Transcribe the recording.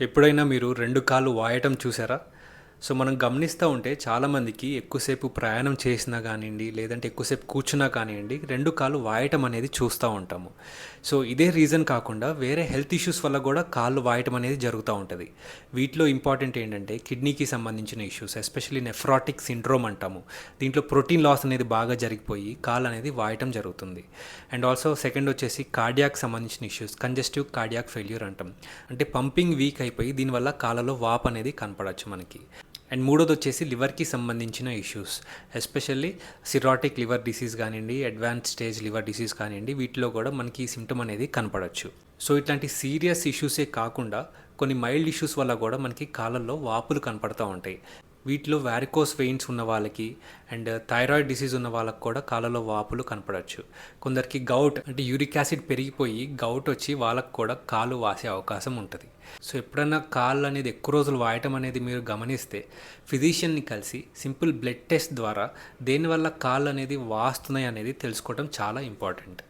ఎప్పుడైనా మీరు రెండు కాళ్ళు వాయటం చూసారా? సో మనం గమనిస్తూ ఉంటే చాలామందికి ఎక్కువసేపు ప్రయాణం చేసినా కానివ్వండి లేదంటే ఎక్కువసేపు కూర్చున్నా కానివ్వండి రెండు కాళ్ళు వాయటం అనేది చూస్తూ ఉంటాము. సో ఇదే రీజన్ కాకుండా వేరే హెల్త్ ఇష్యూస్ వల్ల కూడా కాళ్ళు వాయటం అనేది జరుగుతూ ఉంటుంది. వీటిలో ఇంపార్టెంట్ ఏంటంటే కిడ్నీకి సంబంధించిన ఇష్యూస్ ఎస్పెషల్లీ నెఫ్రాటిక్ సిండ్రోమ్ అంటాము. దీంట్లో ప్రోటీన్ లాస్ అనేది బాగా జరిగిపోయి కాళ్ళు అనేది వాయటం జరుగుతుంది. అండ్ ఆల్సో సెకండ్ వచ్చేసి కార్డియాక్ సంబంధించిన ఇష్యూస్ కంజెస్టివ్ కార్డియాక్ ఫెయిల్యూర్ అంటాం. అంటే పంపింగ్ వీక్ అయిపోయి దీనివల్ల కాళ్ళలో వాప్ అనేది కనపడచ్చు మనకి. అండ్ మూడోది వచ్చేసి లివర్కి సంబంధించిన issues. Especially cirrhotic liver disease కానివ్వండి అడ్వాన్స్ స్టేజ్ లివర్ డిసీజ్ కానివ్వండి వీటిలో కూడా మనకి ఈ సిమ్టమ్ అనేది కనపడవచ్చు సో ఇట్లాంటి సీరియస్ ఇష్యూసే కాకుండా కొన్ని మైల్డ్ ఇష్యూస్ వల్ల కూడా మనకి కాళ్ళల్లో వాపులు కనపడుతూ ఉంటాయి. వీటిలో వ్యారికోస్ వెయిన్స్ ఉన్న వాళ్ళకి అండ్ థైరాయిడ్ డిసీజ్ ఉన్న వాళ్ళకి కూడా కాళ్ళలో వాపులు కనపడవచ్చు కొందరికి గౌట్ అంటే యూరిక్ యాసిడ్ పెరిగిపోయి గౌట్ వచ్చి వాళ్ళకు కూడా కాలు వాసే అవకాశం ఉంటుంది. సో ఎప్పుడైనా కాళ్ళు అనేది ఎక్కువ రోజులు వాయటం అనేది మీరు గమనిస్తే ఫిజిషియన్ని కలిసి సింపుల్ బ్లడ్ టెస్ట్ ద్వారా దేనివల్ల కాళ్ళు అనేది వాస్తున్నాయి అనేది తెలుసుకోవడం చాలా ఇంపార్టెంట్